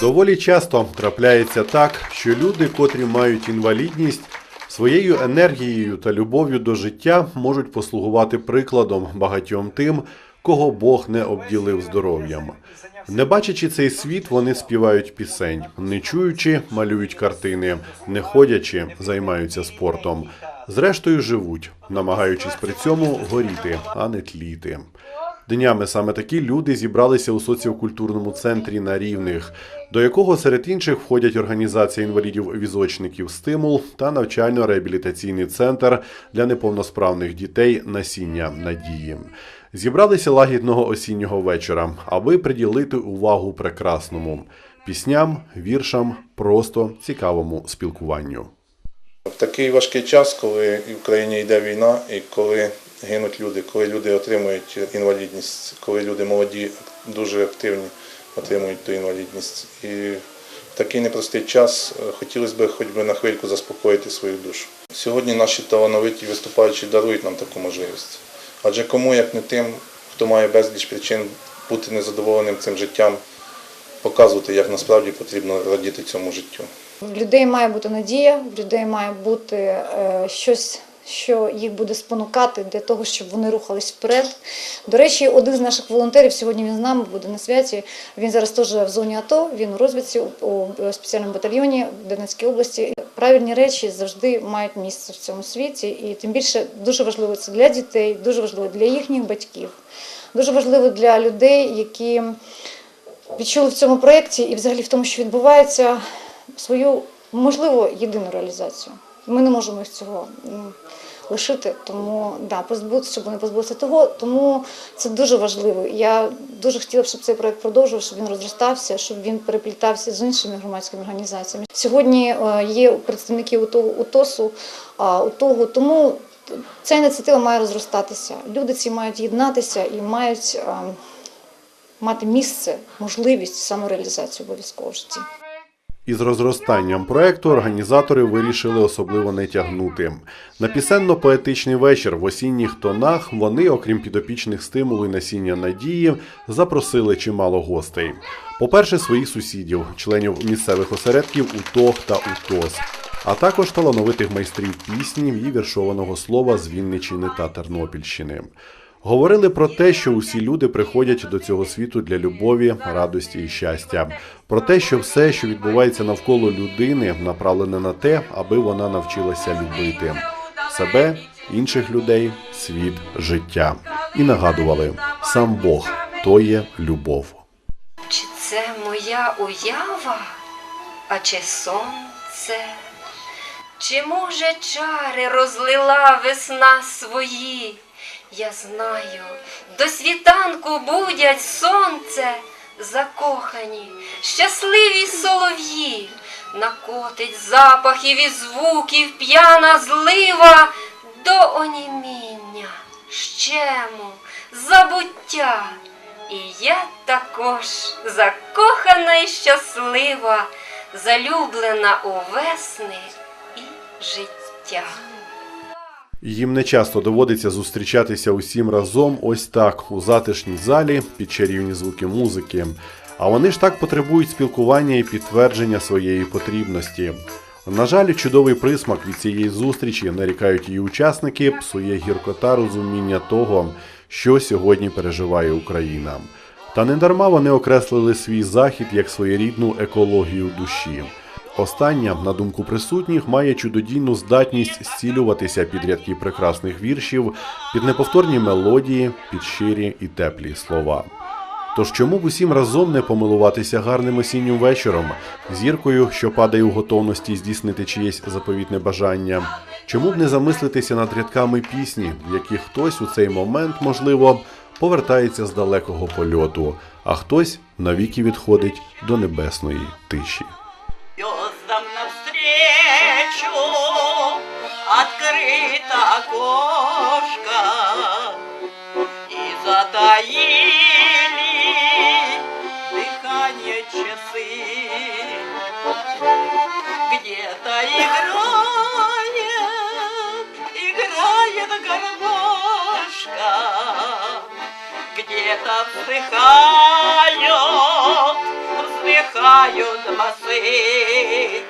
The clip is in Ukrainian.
Доволі часто трапляється так, що люди, котрі мають інвалідність, своєю енергією та любов'ю до життя можуть послугувати прикладом багатьом тим, кого Бог не обділив здоров'ям. Не бачачи цей світ, вони співають пісень, не чуючи, малюють картини, не ходячи, займаються спортом. Зрештою живуть, намагаючись при цьому горіти, а не тліти. Днями саме такі люди зібралися у соціокультурному центрі на рівних, до якого серед інших входять організація інвалідів-візочників Стимул та навчально-реабілітаційний центр для неповносправних дітей Насіння надії. Зібралися лагідного осіннього вечора, аби приділити увагу прекрасному пісням, віршам, просто цікавому спілкуванню. Такий важкий час, коли в Україні йде війна, і коли гинуть люди, коли люди отримують інвалідність, коли люди молоді, дуже активні отримують ту інвалідність. І в такий непростий час е, хотілося б хоч би на хвильку заспокоїти свою душу. Сьогодні наші талановиті виступаючі дарують нам таку можливість. Адже кому, як не тим, хто має безліч причин бути незадоволеним цим життям, показувати, як насправді потрібно радіти цьому життю. В людей має бути надія, в людей має бути е, щось, що їх буде спонукати для того, щоб вони рухались вперед. До речі, один з наших волонтерів сьогодні він з нами буде на святі. Він зараз теж в зоні АТО, він у розвідці у- спеціальному батальйоні в Донецькій області. Правильні речі завжди мають місце в цьому світі, і тим більше дуже важливо це для дітей, дуже важливо для їхніх батьків, дуже важливо для людей, які відчули в цьому проєкті і взагалі в тому, що відбувається, свою можливо єдину реалізацію. Ми не можемо їх цього лишити, тому да, позбутися, щоб вони позбулися того. Тому це дуже важливо. Я дуже хотіла б, щоб цей проект продовжував, щоб він розростався, щоб він переплітався з іншими громадськими організаціями. Сьогодні е, є представники УТО, УТОСу, УТОГу, тому ця ініціатива має розростатися. Люди ці мають єднатися і мають. е, Мати місце, можливість самореалізації обов'язково в житті. Із розростанням проекту організатори вирішили особливо не тягнути. На пісенно-поетичний вечір в осінніх тонах вони, окрім підопічних стимулу і насіння надії, запросили чимало гостей. По-перше, своїх сусідів, членів місцевих осередків УТОГ та УТОС, а також талановитих майстрів пісні і віршованого слова з Вінничини та Тернопільщини. Говорили про те, що усі люди приходять до цього світу для любові, радості і щастя. Про те, що все, що відбувається навколо людини, направлене на те, аби вона навчилася любити себе, інших людей, світ, життя. І нагадували, сам Бог то є любов. Чи це моя уява, а чи сон це? Чи може чари розлила весна свої? Я знаю, до світанку будять сонце, закохані, щасливі солов'ї, накотить запахів і звуків п'яна злива до оніміння, щему, забуття. І я також закохана і щаслива, залюблена у весни і життя. Їм не часто доводиться зустрічатися усім разом ось так у затишній залі під чарівні звуки музики. А вони ж так потребують спілкування і підтвердження своєї потрібності. На жаль, чудовий присмак від цієї зустрічі, нарікають її учасники, псує гіркота розуміння того, що сьогодні переживає Україна. Та недарма вони окреслили свій захід як своєрідну екологію душі. Остання, на думку присутніх, має чудодійну здатність зцілюватися під рядки прекрасних віршів, під неповторні мелодії, під щирі і теплі слова. Тож чому б усім разом не помилуватися гарним осіннім вечором, зіркою, що падає у готовності здійснити чиєсь заповітне бажання? Чому б не замислитися над рядками пісні, в яких хтось у цей момент, можливо, повертається з далекого польоту, а хтось навіки відходить до небесної тиші. Навстречу открыто окошко и затаили дыхание часы. Где-то играет, играет гармошка, где-то вздыхают, вздыхают басы.